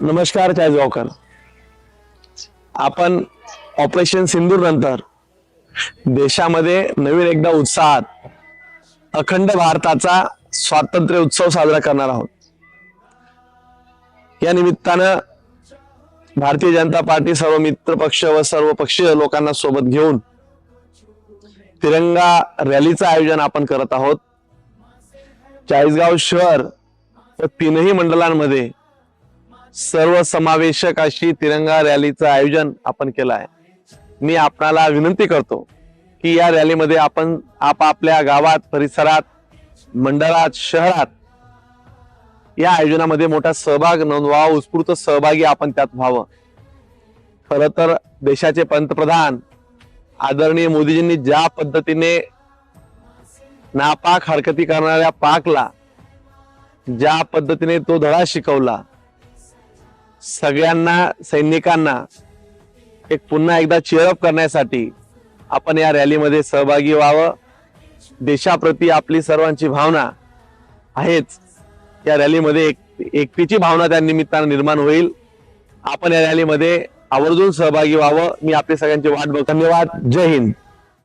नमस्कार चाळीसगावकर आपण ऑपरेशन सिंदूर नंतर देशामध्ये नवीन एकदा उत्साहात अखंड भारताचा स्वातंत्र्य उत्सव साजरा करणार आहोत. या निमित्तानं भारतीय जनता पार्टी सर्व मित्र पक्ष व सर्व पक्षीय लोकांना सोबत घेऊन तिरंगा रॅलीचं आयोजन आपण करत आहोत. चाळीसगाव शहर व तीनही मंडळांमध्ये सर्व समावेशक अशी तिरंगा रॅलीचं आयोजन आपण केलं आहे. मी आपणाला विनंती करतो की या रॅलीमध्ये आपण आपापल्या गावात परिसरात मंडळात शहरात या आयोजनामध्ये मोठा सहभाग नोंदवावा उत्स्फूर्त सहभागी आपण त्यात व्हावं. खर तर देशाचे पंतप्रधान आदरणीय मोदीजींनी ज्या पद्धतीने नापाक हरकती करणाऱ्या पाकला ज्या पद्धतीने तो धडा शिकवला सगळ्यांना सैनिकांना एक पुन्हा एकदा चेअरअप करण्यासाठी आपण या रॅलीमध्ये सहभागी व्हावं. देशाप्रती आपली सर्वांची भावना आहेच. या रॅलीमध्ये एक एकतेची भावना त्या निमित्तानं निर्माण होईल. आपण या रॅलीमध्ये आवर्जून सहभागी व्हावं. मी आपली सगळ्यांची वाट बघ धन्यवाद. जय हिंद.